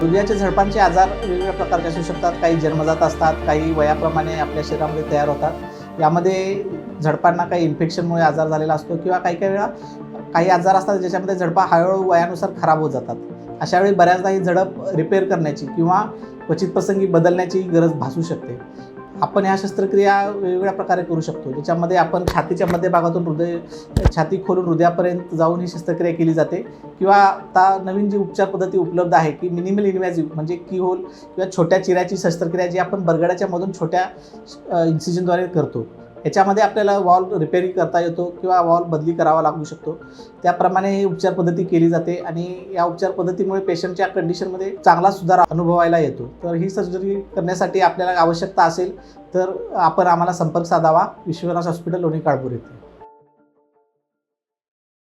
हृदयाच्या झडपांचे आजार वेगवेगळ्या प्रकारचे असू शकतात. काही जन्मजात असतात काही वयाप्रमाणे आपल्या शरीरामध्ये तयार होतात. यामध्ये झडपांना काही इन्फेक्शनमुळे आजार झालेला असतो किंवा काही काही वेळा काही आजार असतात ज्याच्यामध्ये झडपा हळूहळू वयानुसार खराब होत जातात. अशा वेळी बऱ्याचदा ही झडप रिपेअर करण्याची किंवा क्वचित प्रसंगी बदलण्याची गरज भासू शकते. आपण ह्या शस्त्रक्रिया वेगवेगळ्या प्रकारे करू शकतो. ज्याच्यामध्ये आपण छातीच्या मध्यभागातून हृदय छाती खोलून हृदयापर्यंत जाऊन ही शस्त्रक्रिया केली जाते. किंवा आता नवीन जी उपचार पद्धती उपलब्ध आहे की मिनिमल इन्व्हॅझिव्ह म्हणजे की होल किंवा छोट्या चिऱ्याची शस्त्रक्रिया जी आपण बरगड्याच्या मधून छोट्या इन्सिजनद्वारे करतो. याच्यामध्ये आपल्याला वॉल रिपेअरिंग करता येतो किंवा वॉल बदली करावा लागू शकतो. त्याप्रमाणे ही उपचार पद्धती केली जाते आणि या उपचार पद्धतीमुळे पेशंटच्या कंडिशनमध्ये चांगला सुधार अनुभवायला येतो. तर ही सर्जरी करण्यासाठी आपल्याला आवश्यकता असेल तर आपण आम्हाला संपर्क साधावा. विश्वनाथ हॉस्पिटल लोणी काळपूर येथे.